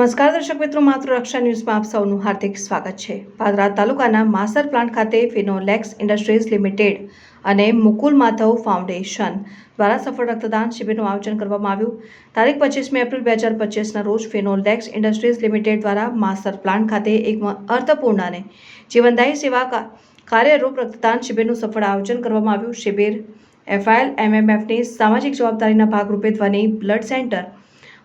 નમસ્કાર દર્શક મિત્રો, માત્ર રક્ષા ન્યૂઝમાં આપ સૌનું હાર્દિક સ્વાગત છે. પાદરા તાલુકાના માસર પ્લાન્ટ ખાતે ફિનોલેક્સ ઇન્ડસ્ટ્રીઝ લિમિટેડ અને મુકુલ માધવ ફાઉન્ડેશન દ્વારા સફળ રક્તદાન શિબિરનું આયોજન કરવામાં આવ્યું. તારીખ પચીસમી એપ્રિલ બે હજાર પચીસના રોજ ફિનોલેક્સ ઇન્ડસ્ટ્રીઝ લિમિટેડ દ્વારા માસર પ્લાન્ટ ખાતે એક અર્થપૂર્ણ અને જીવનદાયી સેવા કાર્યરૂપ રક્તદાન શિબિરનું સફળ આયોજન કરવામાં આવ્યું. શિબિર એફઆઈએલ એમએમએફની સામાજિક જવાબદારીના ભાગરૂપે ધ્વનિ, બ્લડ સેન્ટર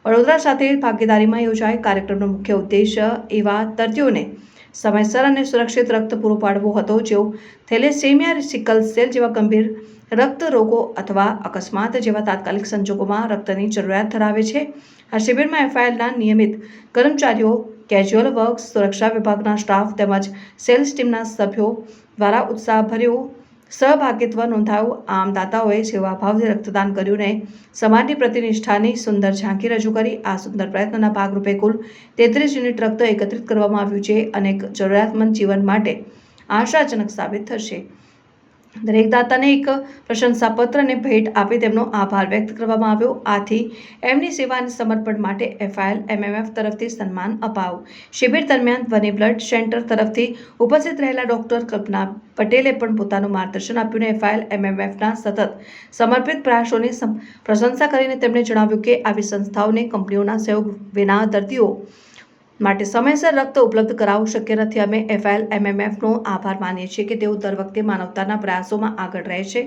વડોદરા સાથે ભાગીદારીમાં યોજાય કાર્યક્રમનો મુખ્ય ઉદ્દેશ્ય એવા દર્દીઓને સમયસર અને સુરક્ષિત રક્ત પૂરું પાડવો હતો, જેઓ થેલેસેમિયા સિકલ સેલ જેવા ગંભીર રક્ત રોગો અથવા અકસ્માત જેવા તાત્કાલિક સંજોગોમાં રક્તની જરૂરિયાત ધરાવે છે. આ શિબિરમાં એફઆઈએલના નિયમિત કર્મચારીઓ કેજ્યુઅલ વર્ક સુરક્ષા વિભાગના સ્ટાફ તેમજ સેલ્સ ટીમના સભ્યો દ્વારા ઉત્સાહભર્યું સહભાગિત્વ નોંધાયું આમ દાતાઓએ સેવાભાવથી રક્તદાન કર્યું ને સમાજની પ્રતિનિષ્ઠાની સુંદર ઝાંખી રજૂ કરી. આ સુંદર પ્રયત્નના ભાગરૂપે કુલ તેત્રીસ યુનિટ રક્ત એકત્રિત કરવામાં આવ્યું છે અને જરૂરિયાતમંદ જીવન માટે આશાજનક સાબિત થશે. દરેક દાતાને એક પ્રશંસાપત્ર અને ભેટ આપી તેમનો આભાર વ્યક્ત કરવામાં આવ્યો. આથી એમની સેવા અને સમર્પણ માટે એફઆઈએલ, એમએમએફ તરફથી સન્માન અપાવું શિબિર દરમિયાન ધ્વનિ બ્લડ સેન્ટર તરફથી ઉપસ્થિત રહેલા ડોક્ટર કલ્પના પટેલે પણ પોતાનું માર્ગદર્શન આપ્યું અને એફઆઈએલ, એમએમએફના સતત સમર્પિત પ્રયાસોની પ્રશંસા કરીને તેમણે જણાવ્યું કે આવી સંસ્થાઓને કંપનીઓના સહયોગ વિના દર્દીઓ માટે સમયસર રક્ત ઉપલબ્ધ કરાવવું શક્ય નથી. અમે એફઆઈએલ, એમએમએફનો આભાર માનીએ છીએ કે તેઓ દર વખતે માનવતાના પ્રયાસોમાં આગળ રહે છે.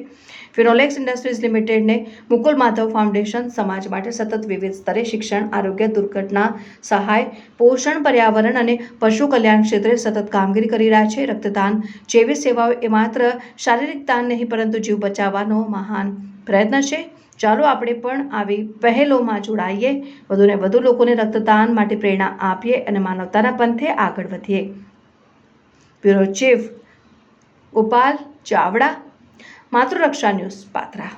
ફિનોલેક્સ ઇન્ડસ્ટ્રીઝ લિમિટેડને મુકુલ માધવ ફાઉન્ડેશન સમાજ માટે સતત વિવિધ સ્તરે શિક્ષણ, આરોગ્ય, દુર્ઘટના સહાય, પોષણ, પર્યાવરણ અને પશુ કલ્યાણ ક્ષેત્રે સતત કામગીરી કરી રહ્યા છે. રક્તદાન જેવી સેવાઓ એ માત્ર શારીરિક દાન નહીં, પરંતુ જીવ બચાવવાનો મહાન પ્રયત્ન છે. ચાલો આપણે પણ આવી પહેલોમાં જોડાઈએ. વધુને વધુ લોકોને રક્તદાન માટે પ્રેરણા આપીએ અને માનવતાના પંથે આગળ વધીએ. Bureau chief Gopal Chavda, Matruraksha news પાત્રા.